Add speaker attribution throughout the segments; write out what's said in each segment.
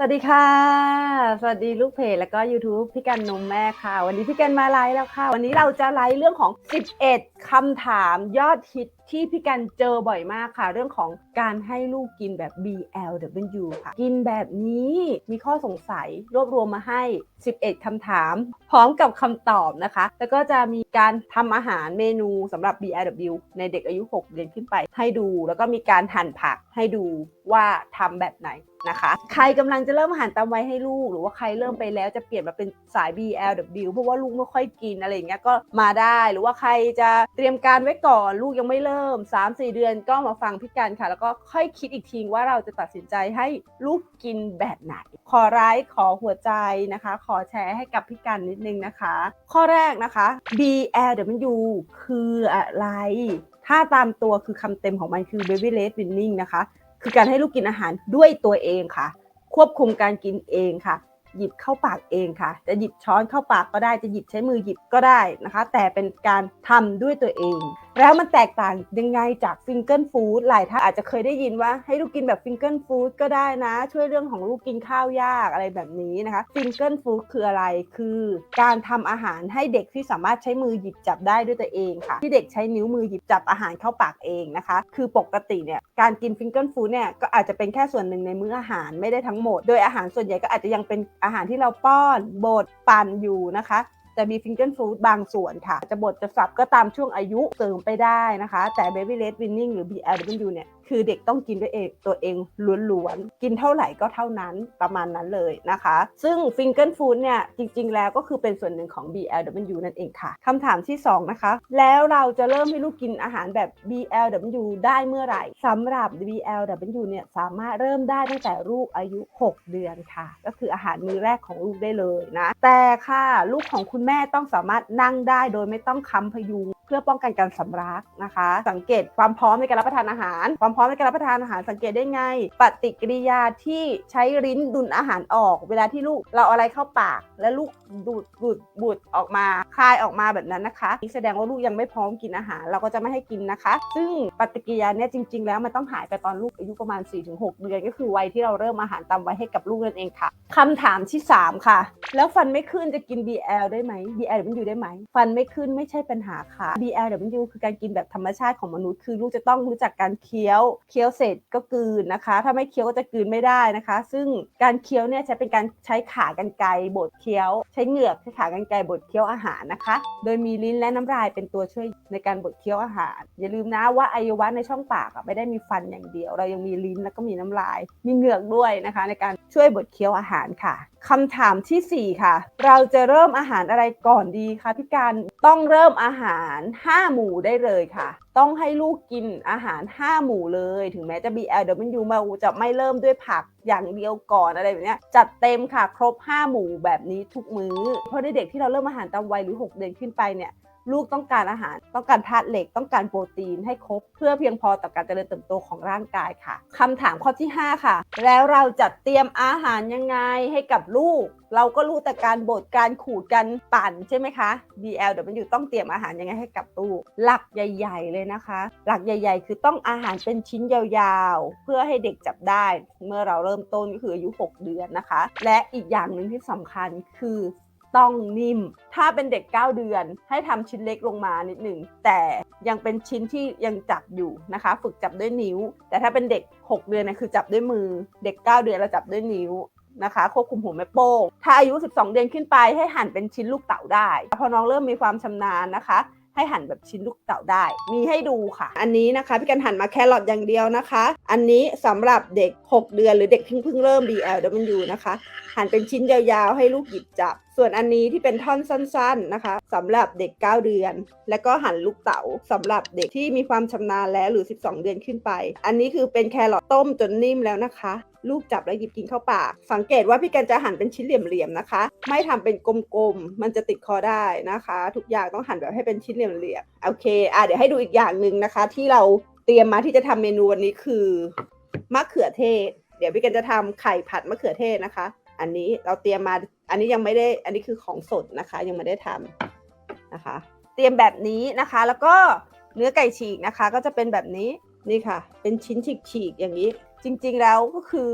Speaker 1: สวัสดีค่ะ สวัสดีลูกเพจแล้วก็ YouTube พี่กันนมแม่ค่ะ วันนี้พี่กันมาไลฟ์แล้วค่ะ วันนี้เราจะไลฟ์เรื่องของ 11คำถามยอดฮิต ที่พี่กันเจอบ่อยมากค่ะ เรื่องของการให้ลูกกินแบบ BLW ค่ะ กินแบบนี้มีข้อสงสัยรวบรวมมาให้ 11คำถาม พร้อมกับคำตอบนะคะ แล้วก็จะมีการทำอาหารเมนูสำหรับ BLW ในเด็กอายุ 6 เดือนขึ้นไป ให้ดู แล้วก็มีการหั่นผักให้ดูว่าทำแบบไหนนะคะใครกำลังจะเริ่มอาหารตามวัยให้ลูก หรือว่าใครเริ่มไปแล้วจะเปลี่ยนมาเป็นสาย BLW เพราะว่าลูกไม่ค่อยกินอะไรอย่างเงี้ยก็มาได้ หรือว่าใครจะเตรียมการไว้ก่อนลูกยังไม่เริ่ม3-4 เดือนก็มาฟังพี่กันค่ะ แล้วก็ค่อยคิดอีกทีว่าเราจะตัดสินใจให้ลูกกินแบบไหน ขอไลค์ขอหัวใจนะคะ ขอแชร์ให้กับพี่กันนิดนึงนะคะ ข้อแรกนะคะ BLW คืออะไร ถ้าตามตัวคือคำเต็มของมันคือ baby led weaning นะคะ คือการให้ลูกกินอาหารด้วยตัวเองค่ะ ควบคุมการกินเองค่ะหยิบเข้าปากเองค่ะ จะหยิบช้อนเข้าปากก็ได้ จะหยิบใช้มือหยิบก็ได้นะคะ แต่เป็นการทำด้วยตัวเอง แล้วมันแตกต่างยังไงจากฟิงเกิลฟู้ดหลายท่านอาจจะเคยได้ยินว่าให้ลูกกินแบบฟิงเกิลฟู้ดก็ได้นะ ช่วยเรื่องของลูกกินข้าวยากอะไรแบบนี้นะคะฟิงเกิลฟู้ดคืออะไรคือการทำอาหารให้เด็กที่สามารถใช้มือหยิบจับได้ด้วยตัวเองค่ะ ที่เด็กใช้นิ้วมือหยิบจับอาหารเข้าปากเองนะคะ คือปกติเนี่ยการกินฟิงเกิลฟู้ดเนี่ยก็อาจจะเป็นแค่ส่วนหนึ่งในมื้ออาหารไม่ได้ทั้งหมด โดยอาหารส่วนใหญ่ก็อาจจะยังเป็นอาหารที่เราป้อนบดปั่นอยู่นะคะ จะมีฟิงเกิลฟู้ดบางส่วนค่ะ จะบดจะสับก็ตามช่วงอายุเสริมไปได้นะคะ แต่ Baby Led Winning หรือ BLW เนี่ย คือเด็กต้องกินด้วยเองตัวเองล้วนๆ กินเท่าไหร่ก็เท่านั้นประมาณนั้นเลยนะคะ ซึ่งฟิงเกิลฟู้ดเนี่ยจริง ๆ แล้วก็คือเป็นส่วนหนึ่งของ BLW นั่นเองค่ะคำถามที่ 2 นะคะ แล้วเราจะเริ่มให้ลูกกินอาหารแบบ BLW ได้เมื่อไหร่สำหรับ BLW เนี่ยสามารถเริ่มได้ตั้งแต่ลูกอายุ 6 เดือนค่ะ ก็คืออาหารมื้อแรกของลูกได้เลยนะ แต่ค่ะลูกของคุณแม่ต้องสามารถนั่งได้โดยไม่ต้องค้ำพยุง เพื่อป้องกันการสำลักนะคะ สังเกตความพร้อมในการรับประทานอาหาร ความพร้อมในการรับประทานอาหารสังเกตได้ไง ปฏิกิริยาที่ใช้ลิ้นดุลอาหารออก เวลาที่ลูกเราเอาอะไรเข้าปาก แล้วลูกดูดดูดบุดออกมาคายออกมาแบบนั้นนะคะนี่แสดงว่าลูกยังไม่พร้อมกินอาหาร เราก็จะไม่ให้กินนะคะ ซึ่งปฏิกิริยาเนี้ยจริง ๆ แล้วมันต้องหายไปตอนลูกอายุประมาณ 4-6 เดือน ก็คือวัยที่เราเริ่มอาหารตามวัยให้กับลูกนั่นเองค่ะคำถามที่ 3 ค่ะ แล้วฟันไม่ขึ้นจะกิน BL ได้ไหม BL มันอยู่ได้ไหม ฟันไม่ขึ้นไม่ใช่ปัญหาค่ะ BLW คือการกินแบบธรรมชาติของมนุษย์ คือลูกจะต้องรู้จักการเคี้ยว เคี้ยวเสร็จก็กลืนนะคะ ถ้าไม่เคี้ยวก็จะกลืนไม่ได้นะคะ ซึ่งการเคี้ยวเนี่ยใช้เป็นการใช้ขากรรไกรบดเคี้ยว ใช้เหงือกใช้ขากรรไกรบดเคี้ยวอาหารนะคะ โดยมีลิ้นและน้ำลายเป็นตัวช่วยในการบดเคี้ยวอาหาร อย่าลืมนะว่าอวัยวะในช่องปากอะไม่ได้มีฟันอย่างเดียว เรายังมีลิ้นแล้วก็มีน้ำลาย มีเหงือกด้วยนะคะ ในการ ช่วยบดเคี้ยวอาหารค่ะคำถามทีสี่ 4 ค่ะ เราจะเริ่มอาหารอะไรก่อนดีคะพี่การต้องเริ่มอาหาร 5 หมู่ได้เลยค่ะ ต้องให้ลูกกินอาหาร 5 หมู่เลย ถึงแม้จะ BLW มาจะไม่เริ่มด้วยผักอย่างเดียวก่อนอะไรแบบนี้จัดเต็มค่ะครบ 5 หมู่แบบนี้ทุกมื้อ เพราะในเด็กที่เราเริ่มอาหารตามวัยหรือ 6 เดือนขึ้นไปเนี่ย ลูกต้องการอาหาร ต้องการธาตุเหล็กต้องการโปรตีนให้ครบ เพื่อเพียงพอต่อการเจริญเติบโตของร่างกายค่ะคำถามข้อที่ 5 ค่ะ แล้วเราจัดเตรียมอาหารยังไงให้กับลูก เราก็รู้แต่การบดการขูดการปั่นใช่ไหมคะ DL เดี๋ยวมันอยู่ต้องเตรียมอาหารยังไงให้กับลูก หลักใหญ่ ๆ เลยนะคะ หลักใหญ่ ๆ คือต้องอาหารเป็นชิ้นยาวๆ เพื่อให้เด็กจับได้ เมื่อเราเริ่มต้นก็คืออายุ 6 เดือนนะคะ และอีกอย่างหนึ่งที่สำคัญคือ ต้องนิ่ม ถ้าเป็นเด็ก 9 เดือนให้ทำชิ้นเล็กลงมานิดหนึ่ง แต่ยังเป็นชิ้นที่ยังจับอยู่นะคะ ฝึกจับด้วยนิ้ว แต่ถ้าเป็นเด็ก 6 เดือนเนี่ยคือจับด้วยมือ เด็ก 9 เดือนเราจับด้วยนิ้วนะคะควบคุมหัวแม่โป้ง ถ้าอายุ 12 เดือนขึ้นไปให้หั่นเป็นชิ้นลูกเต๋าได้ พอน้องเริ่มมีความชำนาญนะคะ ให้หั่นแบบชิ้นลูกเต๋าได้ มีให้ดูค่ะ อันนี้นะคะพี่กันหั่นมาแครอทอย่างเดียวนะคะ อันนี้สำหรับเด็ก 6 เดือนหรือเด็กเพิ่งเพิ่งเริ่ม BLW นะคะ หั่นเป็นชิ้นยาวๆ ให้ลูกหยิบจับ ส่วนอันนี้ที่เป็นท่อนสั้น ๆนะคะสำหรับเด็ก 9 เดือน แล้วก็หั่นลูกเต๋าสำหรับเด็กที่มีความชำนาญแล้วหรือ 12 เดือนขึ้นไป อันนี้คือเป็นแครอทต้มจนนิ่มแล้วนะคะ ลูกจับแล้วหยิบกินเข้าปาก สังเกตว่าพี่กันจะหั่นเป็นชิ้นเหลี่ยมๆนะคะ ไม่ทำเป็นกลมๆ มันจะติดคอได้นะคะ ทุกอย่างต้องหั่นแบบให้เป็นชิ้นเหลี่ยมๆ โอเค อะเดี๋ยวให้ดูอีกอย่างหนึ่งนะคะ ที่เราเตรียมมาที่จะทำเมนูวันนี้คือมะเขือเทศ เดี๋ยวพี่กันจะทำไข่ผัดมะเขือเทศนะคะ อันนี้เราเตรียมมา อันนี้ยังไม่ได้ อันนี้คือของสดนะคะ ยังไม่ได้ทำนะคะ เตรียมแบบนี้นะคะ แล้วก็เนื้อไก่ฉีกนะคะ ก็จะเป็นแบบนี้นี่ค่ะ เป็นชิ้นฉีกๆอย่างนี้ จริงๆแล้วก็คือ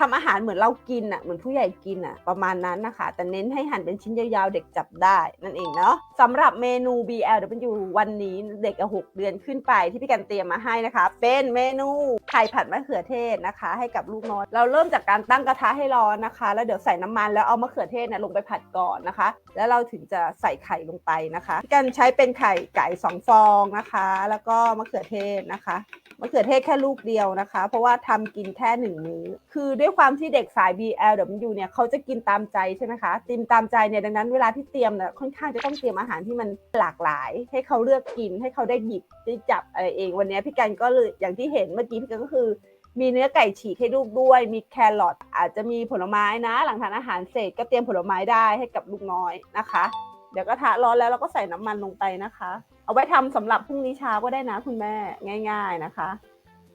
Speaker 1: ทำอาหารเหมือนเรากินอะเหมือนผู้ใหญ่กินอะประมาณนั้นนะคะ แต่เน้นให้หั่นเป็นชิ้นยาวๆ เด็กจับได้นั่นเองเนาะสำหรับเมนู BLW วันนี้เด็กหกเดือนขึ้นไปที่พี่กันเตรียมมาให้นะคะ เป็นเมนูไข่ผัดมะเขือเทศนะคะ ให้กับลูกน้อยเราเริ่มจากการตั้งกระทะให้ร้อนนะคะ แล้วเดี๋ยวใส่น้ำมันแล้วเอามะเขือเทศเนี่ยลงไปผัดก่อนนะคะ แล้วเราถึงจะใส่ไข่ลงไปนะคะพี่กันใช้เป็นไข่ไก่สองฟองนะคะ แล้วก็มะเขือเทศนะคะ มะเขือเทศแค่ลูกเดียวนะคะ เพราะว่าทำกินแค่หนึ่งมื้อ คือด้วยความที่เด็กสาย BLW เนี่ยเขาจะกินตามใจใช่ไหมคะติมตามใจเนี่ยดังนั้นเวลาที่เตรียมเนี่ยค่อนข้างจะต้องเตรียมอาหารที่มันหลากหลาย ให้เขาเลือกกินให้เขาได้หยิบได้จับอะไรเอง วันนี้พี่กันก็เลยอย่างที่เห็นเมื่อกี้พี่กันก็คือมีเนื้อไก่ฉีกให้ลูกด้วย มีแครอทอาจจะมีผลไม้นะ หลังทานอาหารเสร็จก็เตรียมผลไม้ได้ให้กับลูกน้อยนะคะ เดี๋ยวก็ทะร้อนแล้วเราก็ใส่น้ำมันลงไปนะคะ เอาไว้ทำสำหรับพรุ่งนี้เช้าก็ได้นะคุณแม่ง่าย ๆนะคะ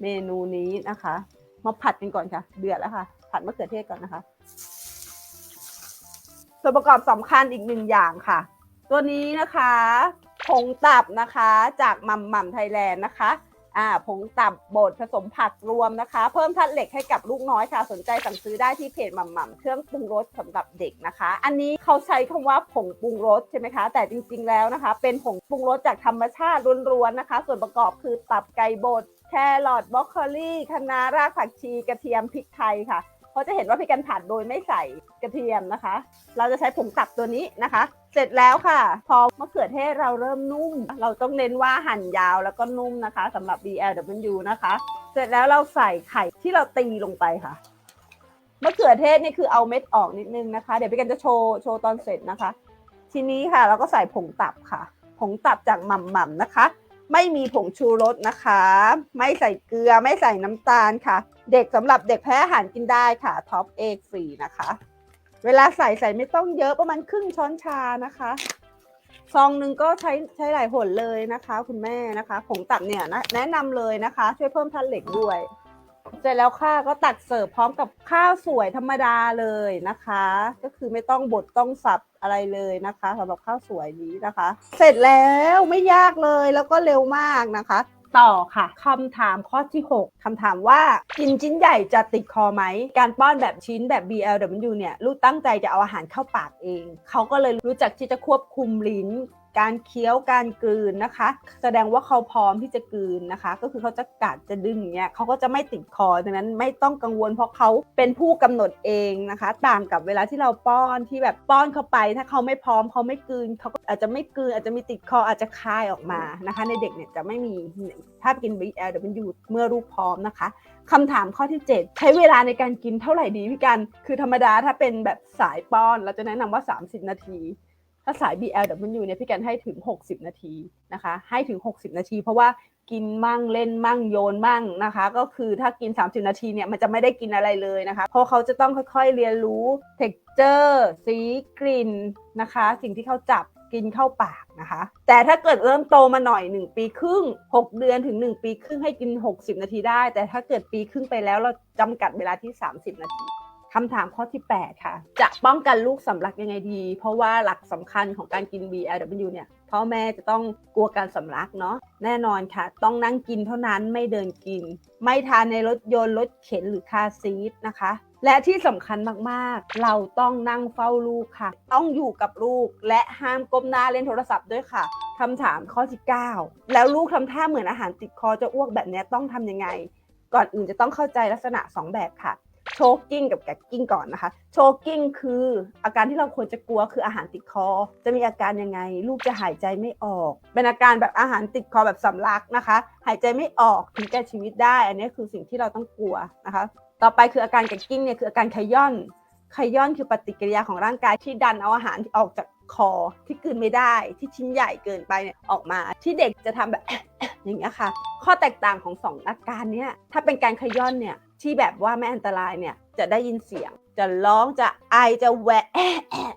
Speaker 1: เมนูนี้นะคะ มาผัดกันก่อนค่ะ เดือดแล้วค่ะ ผัดมะเขือเทศก่อนนะคะ ส่วนประกอบสำคัญอีกหนึ่งอย่างค่ะ ตัวนี้นะคะผงตับนะคะ จากมัมมัมไทยแลนด์นะคะ อ่าผงตับบดผสมผักรวมนะคะ เพิ่มธาตุเหล็กให้กับลูกน้อยค่ะ สนใจสั่งซื้อได้ที่เพจมัมมัมเครื่องปรุงรสสำหรับเด็กนะคะ อันนี้เขาใช้คำว่าผงปรุงรสใช่ไหมคะ แต่จริงๆแล้วนะคะ เป็นผงปรุงรสจากธรรมชาติล้วนๆนะคะ ส่วนประกอบคือตับไก่บดแครอทบรอกโคลีคะน้ารากผักชีกระเทียมพริกไทยค่ะเพราจะเห็นว่าพี่กันผัดโดยไม่ใส่กระเทียมนะคะ เราจะใช้ผงตับตัวนี้นะคะ เสร็จแล้วค่ะ พอมะเขือเทศเราเริ่มนุ่ม เราต้องเน้นว่าหั่นยาวแล้วก็นุ่มนะคะสำหรับ BLW นะคะ เสร็จแล้วเราใส่ไข่ที่เราตีลงไปค่ะมะเขือเทศนี่คือเอาเม็ดออกนิดนึงนะคะ เดี๋ยวพี่กันจะโชว์โชว์ตอนเสร็จนะคะ ทีนี้ค่ะเราก็ใส่ผงตับค่ะ ผงตับจากหม่ำๆนะคะ ไม่มีผงชูรสนะคะ ไม่ใส่เกลือไม่ใส่น้ำตาลค่ะ เด็กสำหรับเด็กแพ้อาหารกินได้ค่ะท็อปเอกฟรีนะคะ เวลาใส่ใส่ไม่ต้องเยอะประมาณครึ่งช้อนชานะคะซองหนึ่งก็ใช้ใช้หลายหนเลยนะคะ คุณแม่นะคะผงตับเนี่ยนะแนะนำเลยนะคะ ช่วยเพิ่มธาตุเหล็กด้วย เสร็จแล้วค่ะก็ตักเสิร์ฟพร้อมกับข้าวสวยธรรมดาเลยนะคะ ก็คือไม่ต้องบดต้องสับอะไรเลยนะคะสำหรับข้าวสวยนี้นะคะ เสร็จแล้วไม่ยากเลยแล้วก็เร็วมากนะคะ ต่อค่ะคำถามข้อที่ 6คำถามว่ากินชิ้นใหญ่จะติดคอไหม การป้อนแบบชิ้นแบบ BLW เนี่ยลูกตั้งใจจะเอาอาหารเข้าปากเอง เขาก็เลยรู้จักที่จะควบคุมลิ้น การเคี้ยวการกลืนนะคะ แสดงว่าเขาพร้อมที่จะกลืนนะคะ ก็คือเขาจะกัดจะดึงเงี้ยเขาก็จะไม่ติดคอดังนั้นไม่ต้องกังวลเพราะเขาเป็นผู้กำหนดเองนะคะ ต่างกับเวลาที่เราป้อนที่แบบป้อนเข้าไป ถ้าเขาไม่พร้อมเขาไม่กลืนเขาก็อาจจะไม่กลืนอาจจะมีติดคออาจจะคายออกมานะคะ ในเด็กเนี่ยจะไม่มีถ้ากิน BLW เมื่อลูกพร้อมนะคะคำถามข้อที่ 7 ใช้เวลาในการกินเท่าไหร่ดีพี่กัน คือธรรมดาถ้าเป็นแบบสายป้อน เราจะแนะนำว่า 30 นาที ถ้าสาย BLW เนี่ยพี่แกนให้ถึง 60 นาทีนะคะ ให้ถึง 60 นาที เพราะว่ากินมั่งเล่นมั่งโยนมั่งนะคะ ก็คือถ้ากิน 30 นาทีเนี่ยมันจะไม่ได้กินอะไรเลยนะคะ เพราะเขาจะต้องค่อยๆเรียนรู้ texture สีกลิ่นนะคะ สิ่งที่เขาจับกินเข้าปากนะคะ แต่ถ้าเกิดเริ่มโตมาหน่อย 1 ปีครึ่ง 6 เดือนถึง 1 ปีครึ่งให้กิน 60 นาทีได้ แต่ถ้าเกิดปีครึ่งไปแล้วเราจำกัดเวลาที่ 30 นาที คำถามข้อที่ 8 ค่ะ จะป้องกันลูกสำลักยังไงดี เพราะว่าหลักสำคัญของการกิน BLW เนี่ยพ่อแม่จะต้องกลัวการสำลักเนาะแน่นอนค่ะ ต้องนั่งกินเท่านั้นไม่เดินกิน ไม่ทานในรถยนต์รถเข็นหรือคาซีทนะคะ และที่สำคัญมากๆ เราต้องนั่งเฝ้าลูกค่ะ ต้องอยู่กับลูกและห้ามก้มหน้าเล่นโทรศัพท์ด้วยค่ะคำถามข้อที่ 9 แล้วลูกทำท่าเหมือนอาหารติดคอจะอ้วกแบบนี้ต้องทำยังไง ก่อนอื่นจะต้องเข้าใจลักษณะ 2 แบบค่ะ โชกกิ้งกับแกกกิ้งก่อนนะคะโชกกิ้งคืออาการที่เราควรจะกลัวคืออาหารติดคอ จะมีอาการยังไง ลูกจะหายใจไม่ออก เป็นอาการแบบอาหารติดคอแบบสำลักนะคะ หายใจไม่ออกถึงแก่ชีวิตได้ อันนี้คือสิ่งที่เราต้องกลัวนะคะ ต่อไปคืออาการแกกกิ้งเนี่ยคืออาการขย่อนขย่อนคือปฏิกิริยาของร่างกายที่ดันเอาอาหารที่ออกจากคอที่กลืนไม่ได้ที่ชิ้นใหญ่เกินไปเนี่ยออกมา ที่เด็กจะทำแบบอย่างเงี้ยค่ะ ข้อแตกต่างของสองอาการเนี้ยถ้าเป็นการขย่อนเนี่ย ที่แบบว่าไม่อันตรายเนี่ยจะได้ยินเสียง จะร้องจะไอจะแหวะ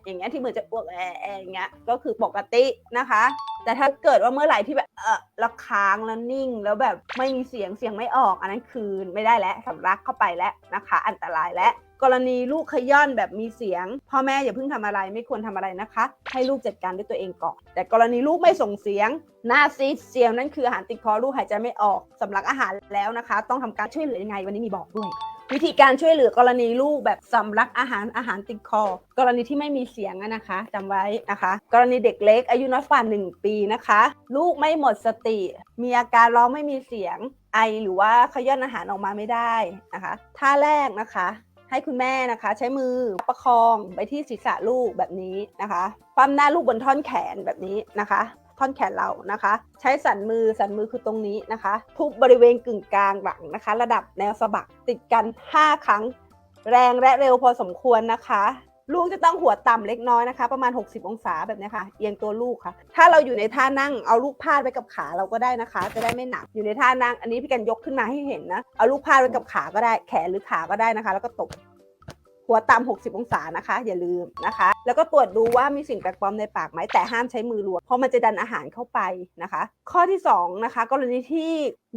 Speaker 1: อย่างเงี้ยที่เหมือนจะอ้วกแอะแอะอย่างเงี้ยก็คือปกตินะคะ แต่ถ้าเกิดว่าเมื่อไหร่ที่แบบเออแล้วค้างแล้วนิ่ง แล้วแบบไม่มีเสียงเสียงไม่ออก อันนั้นคืนไม่ได้แล้วสำลักเข้าไปแล้วนะคะ อันตรายแล้ว กรณีลูกขย้อนแบบมีเสียง พ่อแม่อย่าเพิ่งทำอะไรไม่ควรทำอะไรนะคะ ให้ลูกจัดการด้วยตัวเองก่อน แต่กรณีลูกไม่ส่งเสียง หน้าซีดเสียงนั่นคืออาหารติดคอลูกหายใจไม่ออกสำลักอาหารแล้วนะคะ ต้องทำการช่วยเหลือยังไงวันนี้มีบอกด้วยวิธีการช่วยเหลือกรณีลูกแบบสำลักอาหารอาหารติดคอ กรณีที่ไม่มีเสียงนะคะจำไว้นะคะ กรณีเด็กเล็กอายุน้อยกว่า 1 ปีนะคะ ลูกไม่หมดสติ มีอาการร้องไม่มีเสียงไอหรือว่าขย้อนอาหารออกมาไม่ได้นะคะท่าแรกนะคะ ให้คุณแม่นะคะ ใช้มือประคองไปที่ศีรษะลูกแบบนี้นะคะคว่ำหน้าลูกบนท่อนแขนแบบนี้นะคะ ท่อนแขนเรานะคะ ใช้สันมือสันมือคือตรงนี้นะคะ ทุบบริเวณกึ่งกลางหลังนะคะ ระดับแนวสะบักติดกัน 5 ครั้ง แรงและเร็วพอสมควรนะคะ ลูกจะต้องหัวต่ำเล็กน้อยนะคะ ประมาณ 60 องศาแบบนี้ค่ะ เอียงตัวลูกค่ะ ถ้าเราอยู่ในท่านั่งเอาลูกพาดไว้กับขาเราก็ได้นะคะ จะได้ไม่หนักอยู่ในท่านั่ง อันนี้พี่กันยกขึ้นมาให้เห็นนะเอาลูกพาดไว้กับขาก็ได้แขนหรือขาก็ได้นะคะ แล้วก็ตบ หัวต่ำ60 องศานะคะ อย่าลืมนะคะ แล้วก็ตรวจดูว่ามีสิ่งแปลกปลอมในปากไหมแต่ห้ามใช้มือล้วงเพราะมันจะดันอาหารเข้าไปนะคะ ข้อที่2นะคะกรณีที่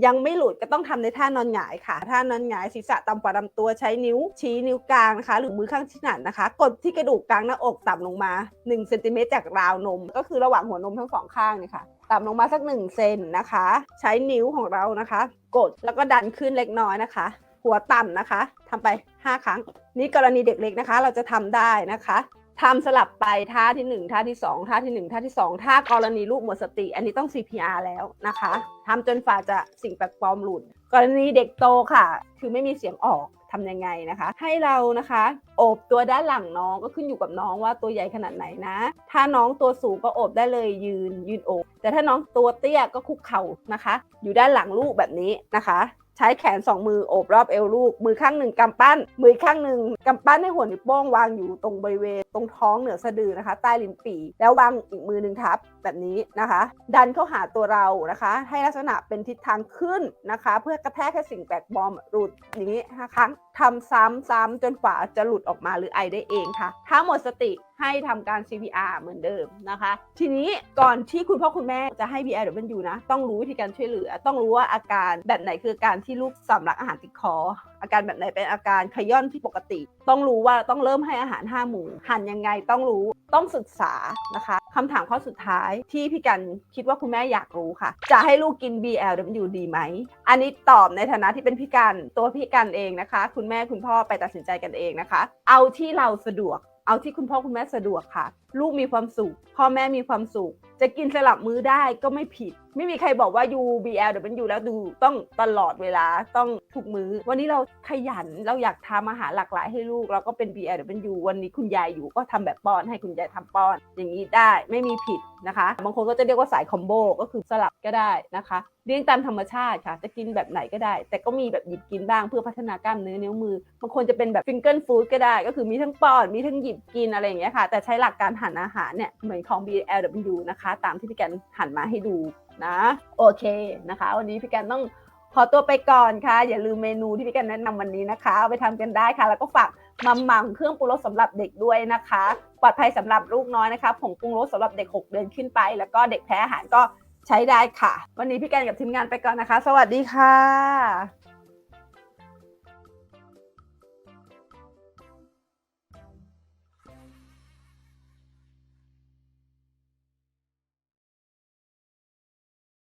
Speaker 1: ยังไม่หลุดก็ต้องทำในท่านอนหงายค่ะ ท่านอนหงายศีรษะต่ำกว่าลำตัวใช้นิ้วชี้นิ้วกลางนะคะ หรือมือข้างถนัดนะคะ กดที่กระดูกกลางหน้าอกต่ำลงมา1เซนติเมตรจากราวนม ก็คือระหว่างหัวนมทั้งสองข้างเนี่ยค่ะต่ำลงมาสัก1เซนนะคะ ใช้นิ้วของเรานะคะ กดแล้วก็ดันขึ้นเล็กน้อยนะคะ หัวต่ำนะคะทำไป 5 ครั้ง นี่กรณีเด็กเล็กนะคะ เราจะทำได้นะคะทำสลับไปท่าที่ 1 ท่าที่ 2 ท่าที่ 1 ท่าที่ 2 ท่ากรณีลูกหมดสติ อันนี้ต้อง CPR แล้วนะคะทำจนฝ่าจะสิ่งแปลกปลอมหลุด กรณีเด็กโตค่ะ คือไม่มีเสียงออกทำยังไงนะคะ ให้เรานะคะโอบตัวด้านหลังน้องก็ขึ้นอยู่กับน้องว่าตัวใหญ่ขนาดไหนนะ ถ้าน้องตัวสูงก็โอบได้เลยยืนยืนโอบแต่ถ้าน้องตัวเตี้ยก็คุกเข่านะคะ อยู่ด้านหลังลูกแบบนี้นะคะ ใช้แขนสองมือโอบรอบเอวลูก มือข้างหนึ่งกำปั้น มือข้างหนึ่งกำปั้นให้หัวนิ้วโป้งวางอยู่ตรงบริเวณ ตรงท้องเหนือสะดือนะคะ ใต้ลิ้นปี่ แล้ววางอีกมือหนึ่งทับแบบนี้นะคะ ดันเข้าหาตัวเรานะคะ ให้ลักษณะเป็นทิศทางขึ้นนะคะ เพื่อกระแทกให้สิ่งแปลกปลอมหลุดอย่างนี้ห้าครั้งทำซ้ำๆจนกว่าจะหลุดออกมาหรือไอได้เองค่ะ ถ้าหมดสติให้ทำการ CPR เหมือนเดิมนะคะ ทีนี้ก่อนที่คุณพ่อคุณแม่จะให้ BLW นะ ต้องรู้วิธีการช่วยเหลือ ต้องรู้ว่าอาการแบบไหนคือการที่ลูกสำลักอาหารติดคอ อาการแบบไหนเป็นอาการขย้อนที่ปกติ ต้องรู้ว่าต้องเริ่มให้อาหารห้าหมู่หั่นยังไงต้องรู้ต้องศึกษานะคะคำถามข้อสุดท้ายที่พี่กันคิดว่าคุณแม่อยากรู้ค่ะ จะให้ลูกกิน BLW ดีไหม อันนี้ตอบในฐานะที่เป็นพี่กันตัวพี่กันเองนะคะ คุณแม่คุณพ่อไปตัดสินใจกันเองนะคะ เอาที่เราสะดวก เอาที่คุณพ่อคุณแม่สะดวกค่ะ ลูกมีความสุข พ่อแม่มีความสุข จะกินสลับมื้อได้ก็ไม่ผิด ไม่มีใครบอกว่า U BL เดี๋ยวมันยูแล้วดูต้องตลอดเวลาต้องทุกมื้อ วันนี้เราขยันเราอยากทำอาหารหลากหลายให้ลูก เราก็เป็น BL เดี๋ยวมันยูวันนี้คุณยายอยู่ก็ทำแบบป้อนให้คุณยายทำป้อน อย่างนี้ได้ไม่มีผิดนะคะ บางคนก็จะเรียกว่าสายคอมโบก็คือสลับก็ได้นะคะเลี้ยงตามธรรมชาติค่ะ จะกินแบบไหนก็ได้ แต่ก็มีแบบหยิบกินบ้างเพื่อพัฒนากล้ามเนื้อนิ้วมือบางคนจะเป็นแบบฟิงเกิลฟู้ดก็ได้ ก็คือมีทั้งป้อน มีทั้งหยิบกินอะไรอย่างเงี้ยค่ะ แต่ใช้หลักการหั่นอาหารเนี่ยเหมือนของ BLW นะคะ ตามที่พี่แกนหั่นมาให้ดูนะ โอเคนะคะ วันนี้พี่แกนต้องขอตัวไปก่อนค่ะ อย่าลืมเมนูที่พี่แกนแนะนำวันนี้นะคะเอาไปทำกันได้ค่ะ แล้วก็ฝากมัมมังเครื่องปรุงรสสำหรับเด็กด้วยนะคะ ปลอดภัยสำหรับลูกน้อยนะคะผงปรุงรสสำหรับเด็ก 6 เดือนขึ้นไป แล้วก็เด็กแพ้อาหารก็ใช้ได้ค่ะ วันนี้พี่แกนกับทีมงานไปก่อนนะคะ สวัสดีค่ะ